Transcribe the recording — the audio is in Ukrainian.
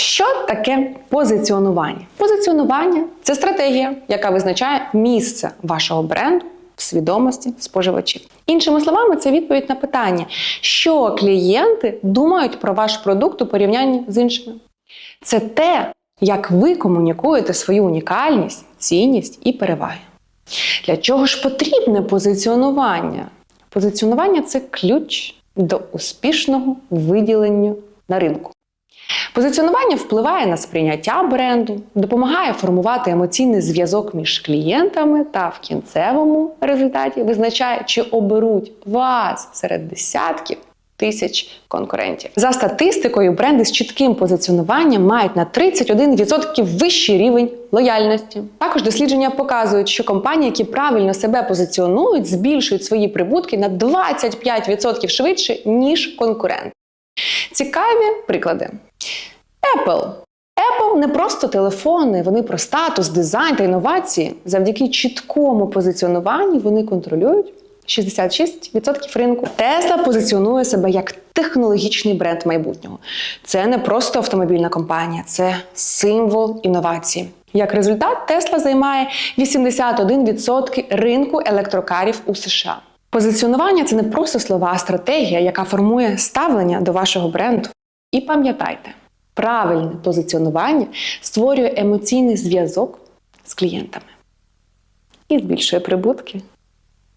Що таке позиціонування? Позиціонування це стратегія, яка визначає місце вашого бренду в свідомості споживачів. Іншими словами, це відповідь на питання, що клієнти думають про ваш продукт у порівнянні з іншими. Це те, як ви комунікуєте свою унікальність, цінність і переваги. Для чого ж потрібне позиціонування? Позиціонування це ключ до успішного виділення на ринку. Позиціонування впливає на сприйняття бренду, допомагає формувати емоційний зв'язок між клієнтами та в кінцевому результаті визначає, чи оберуть вас серед десятків тисяч конкурентів. За статистикою, бренди з чітким позиціонуванням мають на 31% вищий рівень лояльності. Також дослідження показують, що компанії, які правильно себе позиціонують, збільшують свої прибутки на 25% швидше, ніж конкуренти. Цікаві приклади. Apple. Apple не просто телефони, вони про статус, дизайн та інновації. Завдяки чіткому позиціонуванню вони контролюють 66% ринку. Tesla позиціонує себе як технологічний бренд майбутнього. Це не просто автомобільна компанія, це символ інновацій. Як результат, Tesla займає 81% ринку електрокарів у США. Позиціонування це не просто слова, а стратегія, яка формує ставлення до вашого бренду. І пам'ятайте, правильне позиціонування створює емоційний зв'язок з клієнтами і збільшує прибутки